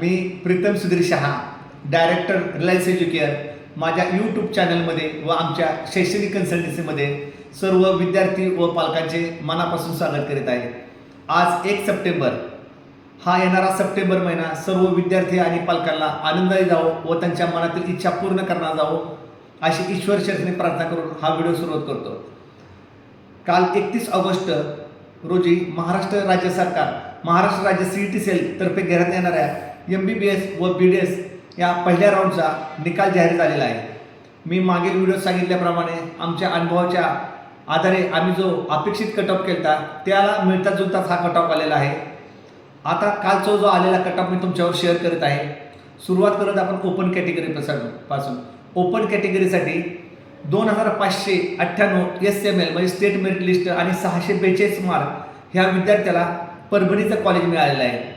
मी Pritam Sudhir Shah director Reliance Educare माझ्या YouTube चॅनलमध्ये व आमच्या शैक्षणिक कन्सल्टन्सीमध्ये सर्व विद्यार्थी व पालकांचे मनापासून स्वागत करीत आहे. आज एक सप्टेंबर. हा येणारा सप्टेंबर महिना सर्व विद्यार्थी आणि पालकांना आनंदाने जावो व त्यांच्या मनातील इच्छा पूर्ण करणार जावो अशी ईश्वर चरणी प्रार्थना करून हा व्हिडिओ सुरुवात करतो. काल एकतीस ऑगस्ट रोजी महाराष्ट्र राज्य सरकार महाराष्ट्र राज्य सी ई टी सेल तर्फे घेण्यात येणाऱ्या एम बी बी एस व बी डी एस या पहिल्या राऊंडचा निकाल जाहीर झालेला आहे. मी मागील व्हिडिओ सांगितल्याप्रमाणे आमच्या अनुभवाच्या आधारे आम्ही जो अपेक्षित कट ऑफ केला त्याला मिळता जुळताच हा कट ऑफ आलेला आहे. आता कालचा जो आलेला कट ऑफ मी तुमच्यावर शेअर करत आहे सुरुवात करत आपण ओपन कॅटेगरी पासून. ओपन कॅटेगरीसाठी दोन हजार पाचशे अठ्ठ्याण्णव एस एम एल म्हणजे स्टेट मेरिट लिस्ट आणि सहाशे बेचाळीस मार्क ह्या विद्यार्थ्याला परभणीचं कॉलेज मिळालेलं आहे.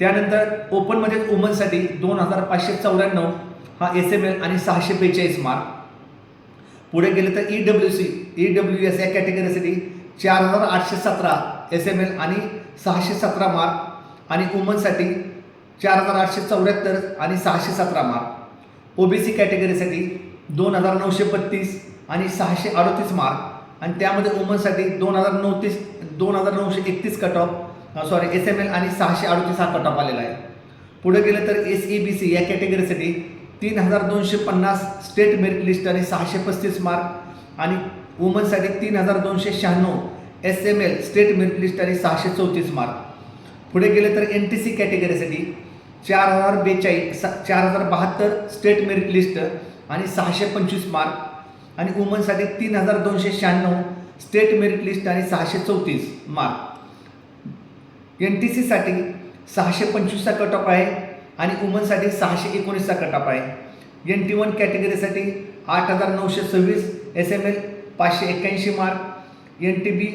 त्यानंतर ओपनमध्ये वुमनसाठी दोन हजार पाचशे चौऱ्याण्णव हा एस एम एल आणि सहाशे बेचाळीस मार्क पुढे गेले तर E W C E W S या कॅटेगरीसाठी चार हजार आठशे सतरा एस एम एल आणि सहाशे सतरा मार्क आणि वुमनसाठी चार हजार आठशे चौऱ्याहत्तर आणि सहाशे सतरा मार्क ओ बी सी कॅटेगरीसाठी दोन हजार नऊशे बत्तीस आणि सहाशे अडतीस मार्क आणि त्यामध्ये वुमनसाठी दोन हजार नऊतीस दोन हजार नऊशे एकतीस cut off sorry S M L आणि सहाशे अडतीस हा कटॉप आलेला आहे. पुढे गेलं तर एस ई बी सी या कॅटेगरीसाठी तीन हजार दोनशे पन्नास स्टेट मेरिट लिस्ट आणि सहाशे पस्तीस मार्क आणि वुमनसाठी तीन हजार दोनशे शहाण्णव S M L state merit list आणि सहाशे चौतीस मार्क पुढे गेले तर एन टी सी कॅटेगरीसाठी चार हजार बेचाळीस चार हजार बहात्तर स्टेट मेरिट लिस्ट आणि सहाशे पंचवीस मार्क आणि वुमनसाठी तीन हजार दोनशे शहाण्णव स्टेट मेरिट लिस्ट आणि सहाशे चौतीस मार्क एन टी सीसाठी सहाशे पंचवीसचा कट ऑफ आहे आणि वुमनसाठी सहाशे एकोणीसचा कट ऑफ आहे एन टी वन कॅटेगरीसाठी आठ हजार नऊशे सव्वीस एस एम एल पाचशे एक्क्याऐंशी mark N T B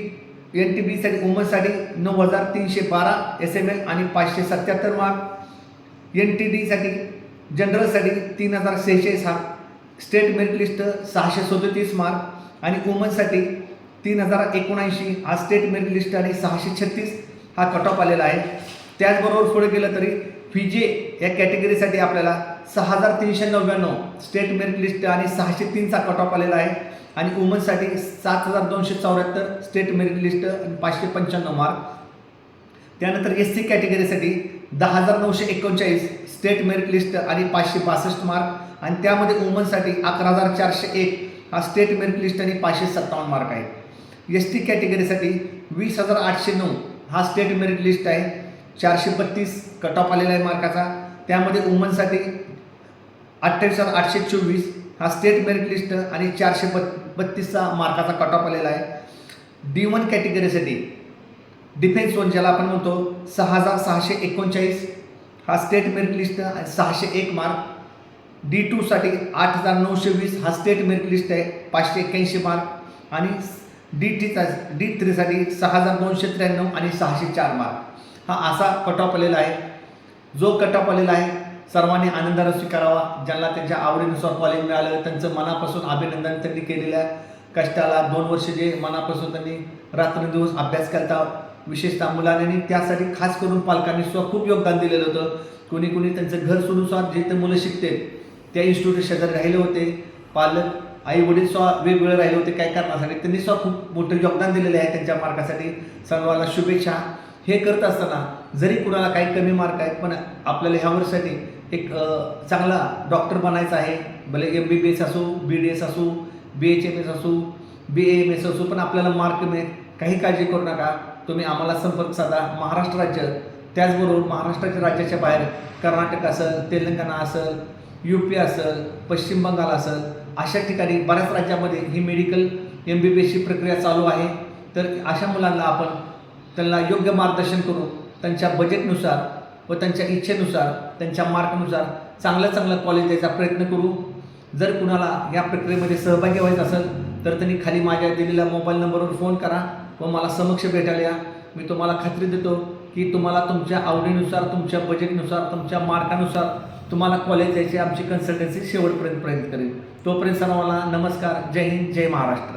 N T बीसाठी वुमनसाठी नऊ हजार तीनशे बारा एस एम एल आणि पाचशे सत्याहत्तर मार्क एन टी डीसाठी जनरलसाठी तीन हजार सेहेचाळीस हा स्टेट मेरिट लिस्ट सहाशे सदोतीस मार्क आणि वुमनसाठी तीन हजार एकोणऐंशी हा स्टेट मेरिट लिस्ट आणि सहाशे छत्तीस. हा कट ऑफ आलेला आहे. त्याचबरोबर पुढे गेलं तरी फिजे या कॅटेगरीसाठी आपल्याला सहा हजार तीनशे नव्याण्णव स्टेट मेरिट लिस्ट आणि सहाशे तीनचा कट ऑफ आलेला आहे. आणि वुमनसाठी सात हजार दोनशे चौऱ्याहत्तर स्टेट मेरिट लिस्ट आणि पाचशे पंच्याण्णव मार्क त्यानंतर एस सी कॅटेगरीसाठी दहा हजार नऊशे एकोणचाळीस स्टेट मेरिट लिस्ट आणि पाचशे बासष्ट मार्क आणि त्यामध्ये वुमनसाठी अकरा हजार चारशे एक हा स्टेट मेरिट लिस्ट आणि पाचशे सत्तावन्न मार्क आहे एस टी कॅटेगरीसाठी वीस हजार आठशे नऊ हा स्टेट मेरिट लिस्ट आहे. चारशे बत्तीस कट ऑफ आलेला आहे मार्काचा. त्यामध्ये वुमनसाठी अठ्ठावीस हजार आठशे चोवीस हा स्टेट मेरिट लिस्ट आणि चारशे बत् बत्तीसचा मार्काचा कट ऑफ आलेला आहे. डी वन कॅटेगरीसाठी डिफेन्स झोन ज्याला आपण म्हणतो सहा हजार सहाशे एकोणचाळीस हा स्टेट मेरिट लिस्ट आणि सहाशे एक मार्क डी टूसाठी आठ हजार नऊशे वीस हा स्टेट मेरिट लिस्ट आहे पाचशे एक्क्याऐंशी मार्क आणि डी टीचा डी थ्रीसाठी सहा हजार दोनशे त्र्याण्णव आणि सहाशे चार मार्क हा असा कट ऑफ आलेला आहे. जो कट ऑफ आलेला आहे सर्वांनी आनंदाने स्वीकारावा. ज्यांना त्यांच्या आवडीनुसार कॉलेज मिळालं त्यांचं मनापासून अभिनंदन त्यांनी केलेल्या कष्टाला दोन वर्ष जे मनापासून त्यांनी रात्रंदिवस अभ्यास करता विशेषतः मुलांनी त्यासाठी खास करून पालकांनी सुद्धा खूप योगदान दिलेलं होतं. कोणी कोणी त्यांचं घर सोडून सुद्धा जे ते मुलं शिकते त्या इन्स्टिट्यूट शेजारी राहिले होते. पालक आई वडील स्व वेगवेगळे राहिले होते काय कारणासाठी. त्यांनी स्व खूप मोठं योगदान दिलेलं आहे त्यांच्या मार्कासाठी. सर्वांना शुभेच्छा. हे करत असताना जरी कुणाला काही कमी मार्क आहेत पण आपल्याला ह्या वर्षासाठी एक चांगला डॉक्टर बनायचा आहे. भले एम बी बी एस असो बी डी एस असो बी एच एम एस असो बी एम एस असो पण आपल्याला मार्क मिळेल. काही काळजी करू नका. तुम्ही आम्हाला संपर्क साधा. महाराष्ट्र राज्य. त्याचबरोबर महाराष्ट्राच्या राज्याच्या बाहेर कर्नाटक असेल तेलंगणा असेल यू पी असेल पश्चिम बंगाल असेल अशा ठिकाणी बऱ्याच राज्यामध्ये ही मेडिकल एम बी बी एसची प्रक्रिया चालू आहे. तर अशा मुलांना आपण त्यांना योग्य मार्गदर्शन करू त्यांच्या बजेटनुसार व त्यांच्या इच्छेनुसार त्यांच्या मार्कनुसार चांगलं चांगलं कॉलेज द्यायचा प्रयत्न करू. जर कुणाला या प्रक्रियेमध्ये सहभागी व्हायचं असेल तर त्यांनी खाली माझ्या दिलेल्या मोबाईल नंबरवर फोन करा व मला समक्ष भेटायला या. मी तुम्हाला खात्री देतो की तुम्हाला तुमच्या आवडीनुसार तुमच्या बजेटनुसार तुमच्या मार्कानुसार तुम्हाला कॉलेज द्यायची आमची कन्सल्टन्सी शेवटपर्यंत प्रयत्न करेल. तोपर्यंत सर्वांना नमस्कार जय हिंद जय महाराष्ट्र.